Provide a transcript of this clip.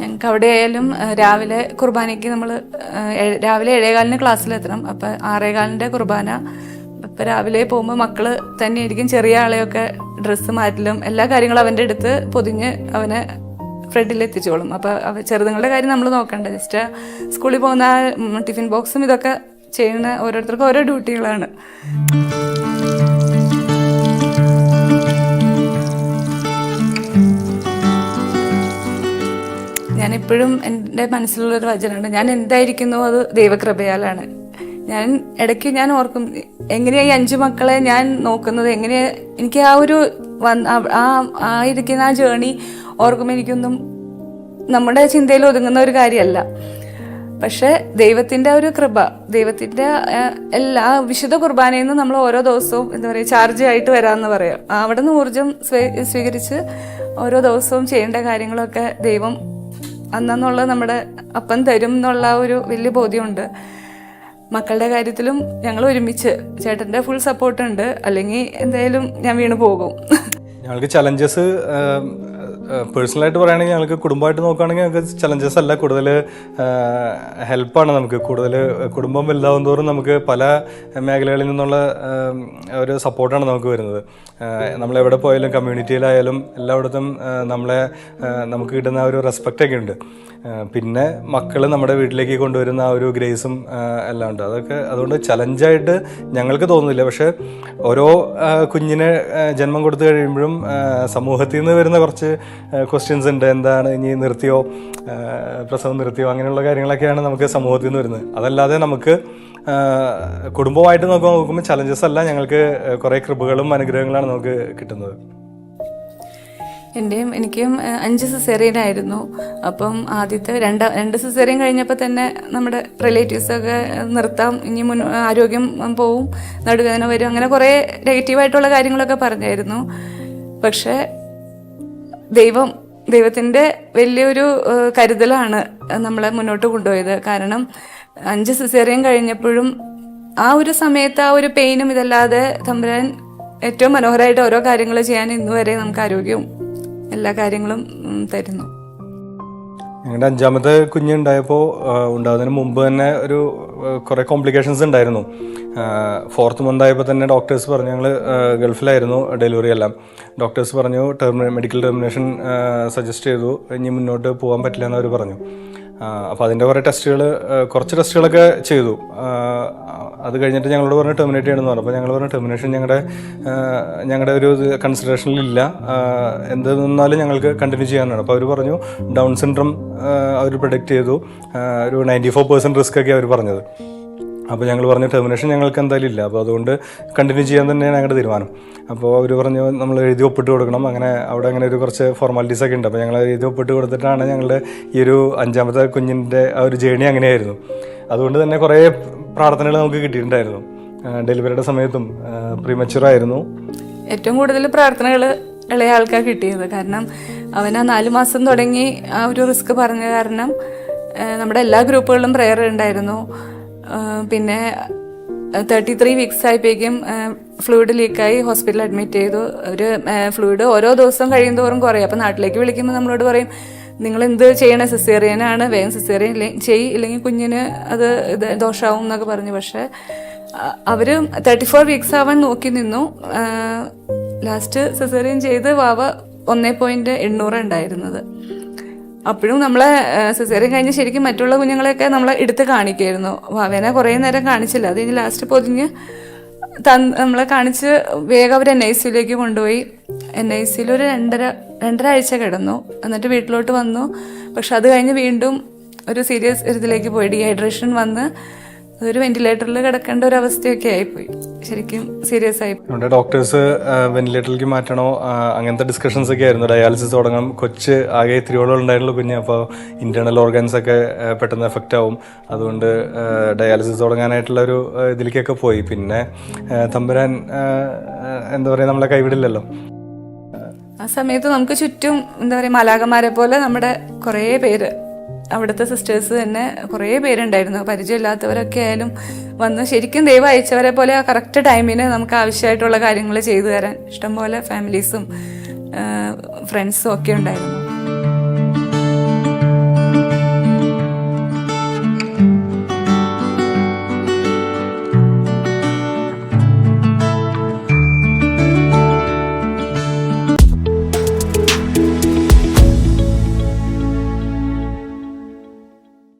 ഞങ്ങൾക്ക് അവിടെ ആയാലും രാവിലെ കുർബാനയ്ക്ക് നമ്മൾ രാവിലെ ഏഴേകാലിന് ക്ലാസ്സിലെത്തണം. അപ്പം ആറേകാലിന്റെ കുർബാന. ഇപ്പം രാവിലെ പോകുമ്പോൾ മക്കൾ തന്നെയായിരിക്കും ചെറിയ ആളെയൊക്കെ ഡ്രസ്സ് മാറ്റലും എല്ലാ കാര്യങ്ങളും അവന്റെ അടുത്ത് പൊതിഞ്ഞ് അവനെ ഫ്രണ്ടിൽ എത്തിച്ചോളും അപ്പോൾ അവ ചെറുതുങ്ങളുടെ കാര്യം നമ്മൾ നോക്കണ്ട. ജസ്റ്റ് സ്കൂളിൽ പോകുന്ന ടിഫിൻ ബോക്സും ഇതൊക്കെ ചെയ്യുന്ന ഓരോരുത്തർക്കും ഓരോ ഡ്യൂട്ടികളാണ്. ഞാൻ ഇപ്പോഴും എന്റെ മനസ്സിലുള്ളൊരു വചനമുണ്ട്. ഞാൻ എന്തായിരിക്കുന്നു അത് ദൈവകൃപയാലാണ്. ഞാൻ ഇടയ്ക്ക് ഞാൻ ഓർക്കും എങ്ങനെയാ ഈ അഞ്ചു മക്കളെ ഞാൻ നോക്കുന്നത്? എങ്ങനെയാ എനിക്ക് ആ ഒരു ആ- ആ ആയിരിക്കുന്ന ആ ജേണി ഓർക്കുമ്പോൾ എനിക്കൊന്നും നമ്മുടെ ചിന്തയിൽ ഒതുങ്ങുന്ന ഒരു കാര്യമല്ല. പക്ഷെ ദൈവത്തിന്റെ ഒരു കൃപ ദൈവത്തിന്റെ എല്ലാ വിശുദ്ധ കുർബാനയിൽ നിന്ന് നമ്മൾ ഓരോ ദിവസവും എന്താ പറയുക ചാർജ് ആയിട്ട് വരാമെന്ന് പറയാം. അവിടെ നിന്ന് ഊർജം സ്വീകരിച്ച് ഓരോ ദിവസവും ചെയ്യേണ്ട കാര്യങ്ങളൊക്കെ ദൈവം അന്നെന്നുള്ളത് നമ്മുടെ അപ്പം തരും എന്നുള്ള ഒരു വലിയ ബോധ്യമുണ്ട്. മക്കളുടെ കാര്യത്തിലും ഞങ്ങൾ ഒരുമിച്ച് ചേട്ടന്റെ ഫുൾ സപ്പോർട്ട് ഉണ്ട്. അല്ലെങ്കിൽ എന്തായാലും ഞാൻ വീണ് പോകും. ഞങ്ങൾക്ക് ചലഞ്ചസ് പേഴ്സണലായിട്ട് പറയുകയാണെങ്കിൽ ഞങ്ങൾക്ക് കുടുംബമായിട്ട് നോക്കുകയാണെങ്കിൽ ഞങ്ങൾക്ക് ചലഞ്ചസ് അല്ല. കൂടുതൽ ഹെൽപ്പാണ് നമുക്ക്. കൂടുതൽ കുടുംബം വലുതാവും തോറും നമുക്ക് പല മേഖലകളിൽ നിന്നുള്ള ഒരു സപ്പോർട്ടാണ് നമുക്ക് വരുന്നത്. നമ്മൾ നമ്മളെവിടെ പോയാലും കമ്മ്യൂണിറ്റിയിലായാലും എല്ലായിടത്തും നമ്മളെ നമുക്ക് കിട്ടുന്ന ഒരു റെസ്പെക്റ്റ് ഒക്കെ ഉണ്ട്. പിന്നെ മക്കൾ നമ്മുടെ വീട്ടിലേക്ക് കൊണ്ടുവരുന്ന ആ ഒരു ഗ്രേസും എല്ലാം ഉണ്ട്. അതൊക്കെ അതുകൊണ്ട് ചലഞ്ചായിട്ട് ഞങ്ങൾക്ക് തോന്നുന്നില്ല. പക്ഷേ ഓരോ കുഞ്ഞിനെ ജന്മം കൊടുത്തു കഴിയുമ്പോഴും സമൂഹത്തിൽ നിന്ന് വരുന്ന കുറച്ച് ക്വസ്റ്റ്യൻസ് ഉണ്ട്. എന്താണ് ഇനി നിർത്തിയോ? പ്രസവം നിർത്തിയോ? അങ്ങനെയുള്ള കാര്യങ്ങളൊക്കെയാണ് നമുക്ക് സമൂഹത്തിൽ നിന്ന് വരുന്നത്. അതല്ലാതെ നമുക്ക് കുടുംബമായിട്ട് നോക്കുമ്പോൾ നോക്കുമ്പോൾ ചലഞ്ചസ് അല്ല ഞങ്ങൾക്ക് കുറേ കൃപകളും അനുഗ്രഹങ്ങളാണ് നമുക്ക് കിട്ടുന്നത്. എന്റെയും എനിക്കും അഞ്ച് സിസേറിയൻ ആയിരുന്നു. അപ്പം ആദ്യത്തെ രണ്ട് രണ്ട് സിസേറിയൻ കഴിഞ്ഞപ്പോൾ തന്നെ നമ്മുടെ റിലേറ്റീവ്സൊക്കെ നിർത്താം ഇനി മുൻ ആരോഗ്യം പോവും നടുവേദന വരും അങ്ങനെ കുറേ നെഗറ്റീവായിട്ടുള്ള കാര്യങ്ങളൊക്കെ പറഞ്ഞായിരുന്നു. പക്ഷേ ദൈവം ദൈവത്തിന്റെ വലിയൊരു കരുതലാണ് നമ്മളെ മുന്നോട്ട് കൊണ്ടുപോയത്. കാരണം അഞ്ച് സിസേറിയൻ കഴിഞ്ഞപ്പോഴും ആ ഒരു സമയത്ത് ആ ഒരു പെയിനും ഇതല്ലാതെ തമ്പുരാൻ ഏറ്റവും മനോഹരമായിട്ട് ഓരോ കാര്യങ്ങൾ ചെയ്യാൻ ഇന്നുവരെ നമുക്ക് ആരോഗ്യവും എല്ലാ കാര്യങ്ങളും തരുന്നു. ഞങ്ങളുടെ അഞ്ചാമത്തെ കുഞ്ഞുണ്ടായപ്പോൾ ഉണ്ടാകുന്നതിന് മുമ്പ് തന്നെ ഒരു കുറേ കോംപ്ലിക്കേഷൻസ് ഉണ്ടായിരുന്നു. ഫോർത്ത് മന്ത് ആയപ്പോൾ തന്നെ ഡോക്ടേഴ്സ് പറഞ്ഞു ഞങ്ങൾ ഗൾഫിലായിരുന്നു ഡെലിവറി എല്ലാം. ഡോക്ടേഴ്സ് പറഞ്ഞു ടെർമിനേ മെഡിക്കൽ ടെർമിനേഷൻ സജസ്റ്റ് ചെയ്തു. ഇനി മുന്നോട്ട് പോകാൻ പറ്റില്ല എന്ന് അവർ പറഞ്ഞു. അപ്പോൾ അതിന്റെ കുറേ ടെസ്റ്റുകൾ കുറച്ച് ടെസ്റ്റുകളൊക്കെ ചെയ്തു. അത് കഴിഞ്ഞിട്ട് ഞങ്ങളോട് പറഞ്ഞ് ടെർമിനേറ്റ് ചെയ്യണമെന്ന് പറഞ്ഞു. അപ്പോൾ ഞങ്ങൾ പറഞ്ഞ ടെർമിനേഷൻ ഞങ്ങളുടെ ഞങ്ങളുടെ ഒരു കൺസിഡറേഷനിലില്ല എന്ത് നിന്നാലും ഞങ്ങൾക്ക് കണ്ടിന്യൂ ചെയ്യാനാണ്. അപ്പോൾ അവർ പറഞ്ഞു ഡൗൺ സിൻഡ്രം അവർ പ്രൊഡക്റ്റ് ചെയ്തു. ഒരു നയന്റി ഫോർ പെർസെന്റ് റിസ്ക് ഒക്കെ അവർ പറഞ്ഞത്. അപ്പോൾ ഞങ്ങൾ പറഞ്ഞ ടെർമിനേഷൻ ഞങ്ങൾക്ക് എന്തായാലും ഇല്ല. അപ്പോൾ അതുകൊണ്ട് കണ്ടിന്യൂ ചെയ്യാൻ തന്നെയാണ് ഞങ്ങളുടെ തീരുമാനം. അപ്പോൾ അവർ പറഞ്ഞു നമ്മൾ എഴുതി ഒപ്പിട്ട് കൊടുക്കണം. അങ്ങനെ അവിടെ അങ്ങനെ ഒരു കുറച്ച് ഫോർമാലിറ്റീസ് ഒക്കെ ഉണ്ട്. അപ്പോൾ ഞങ്ങൾ എഴുതി ഒപ്പിട്ട് കൊടുത്തിട്ടാണ് ഞങ്ങളുടെ ഈ ഒരു അഞ്ചാമത്തെ കുഞ്ഞിന്റെ ആ ഒരു ജേണി അങ്ങനെയായിരുന്നു. അതുകൊണ്ട് തന്നെ കുറേ പ്രാർത്ഥനകൾ നമുക്ക് കിട്ടിയിട്ടുണ്ടായിരുന്നു. ഡെലിവറിയുടെ സമയത്തും പ്രീമച്ചുറായിരുന്നു ഏറ്റവും കൂടുതൽ പ്രാർത്ഥനകൾ ഇളയ ആൾക്കാർ കിട്ടിയത്. കാരണം അവൻ ആ നാല് മാസം തുടങ്ങി ആ ഒരു റിസ്ക് പറഞ്ഞ കാരണം നമ്മുടെ എല്ലാ ഗ്രൂപ്പുകളിലും പ്രെയർ ഉണ്ടായിരുന്നു. പിന്നെ തേർട്ടി ത്രീ വീക്സ് ആയപ്പോഴേക്കും ഫ്ലൂയിഡ് ലീക്കായി ഹോസ്പിറ്റലിൽ അഡ്മിറ്റ് ചെയ്തു. ഒരു ഫ്ലൂയിഡ് ഓരോ ദിവസം കഴിയുന്തോറും കുറയും. അപ്പം നാട്ടിലേക്ക് വിളിക്കുമ്പോൾ നമ്മളോട് പറയും നിങ്ങൾ എന്ത് ചെയ്യണേ സിസേറിയനാണ് വേഗം സിസേറിയൻ ചെയ് ഇല്ലെങ്കിൽ കുഞ്ഞിന് അത് ഇത് ദോഷമാവും എന്നൊക്കെ പറഞ്ഞു. പക്ഷേ അവർ തേർട്ടി ഫോർ വീക്സ് ആവാൻ നോക്കി നിന്നു. ലാസ്റ്റ് സിസേറിയൻ ചെയ്ത് വാവ ഒന്നേ പോയിന്റ് എണ്ണൂറ് ഉണ്ടായിരുന്നത്. അപ്പോഴും നമ്മളെ സിസേറിയൻ കഴിഞ്ഞ് ശരിക്കും മറ്റുള്ള കുഞ്ഞുങ്ങളെയൊക്കെ നമ്മളെ എടുത്ത് കാണിക്കായിരുന്നു വാവേനെ കുറേ നേരം കാണിച്ചില്ല. അത് കഴിഞ്ഞ് ലാസ്റ്റ് പൊതിഞ്ഞ് നമ്മളെ കാണിച്ച് വേഗം അവർ എൻ ഐ സിയിലേക്ക് കൊണ്ടുപോയി. എൻ ഐ സിയിൽ ഒരു രണ്ടര രണ്ടര ആഴ്ച കിടന്നു. എന്നിട്ട് വീട്ടിലോട്ട് വന്നു. പക്ഷെ അത് കഴിഞ്ഞ് വീണ്ടും ഒരു സീരിയസ് ഇതിലേക്ക് പോയി. ഡീഹൈഡ്രേഷൻ വന്ന് അതൊരു വെന്റിലേറ്ററിൽ കിടക്കേണ്ട ഒരു അവസ്ഥയൊക്കെ ആയിപ്പോയി. ശരിക്കും സീരിയസ് ആയി. നമ്മുടെ ഡോക്ടേഴ്സ് വെന്റിലേറ്ററിലേക്ക് മാറ്റണോ? അങ്ങനത്തെ ഡിസ്കഷൻസ് ഒക്കെ ആയിരുന്നു. ഡയാലിസിസ് തുടങ്ങാം. കൊച്ച് ആകെ ഇത്തിരിയോളം ഉണ്ടായിട്ടുള്ള കുഞ്ഞ് അപ്പോൾ ഇന്റേണൽ ഓർഗൻസ് ഒക്കെ പെട്ടെന്ന് എഫക്റ്റ് ആവും. അതുകൊണ്ട് ഡയാലിസിസ് തുടങ്ങാനായിട്ടുള്ള ഒരു ഇതിലേക്കൊക്കെ പോയി. പിന്നെ തമ്പുരാൻ എന്താ പറയുക നമ്മളെ കൈവിടില്ലല്ലോ. ആ സമയത്ത് നമുക്ക് ചുറ്റും എന്താ പറയുക മലാകന്മാരെ പോലെ നമ്മുടെ കുറേ പേര് അവിടുത്തെ സിസ്റ്റേഴ്സ് തന്നെ കുറേ പേരുണ്ടായിരുന്നു. പരിചയമില്ലാത്തവരൊക്കെ ആയാലും വന്ന് ശരിക്കും ദൈവം അയച്ചവരെ പോലെ ആ കറക്റ്റ് ടൈമിന് നമുക്ക് ആവശ്യമായിട്ടുള്ള കാര്യങ്ങൾ ചെയ്തു തരാൻ. ഇഷ്ടംപോലെ ഫാമിലീസും ഫ്രണ്ട്സും ഒക്കെ ഉണ്ടായിരുന്നു.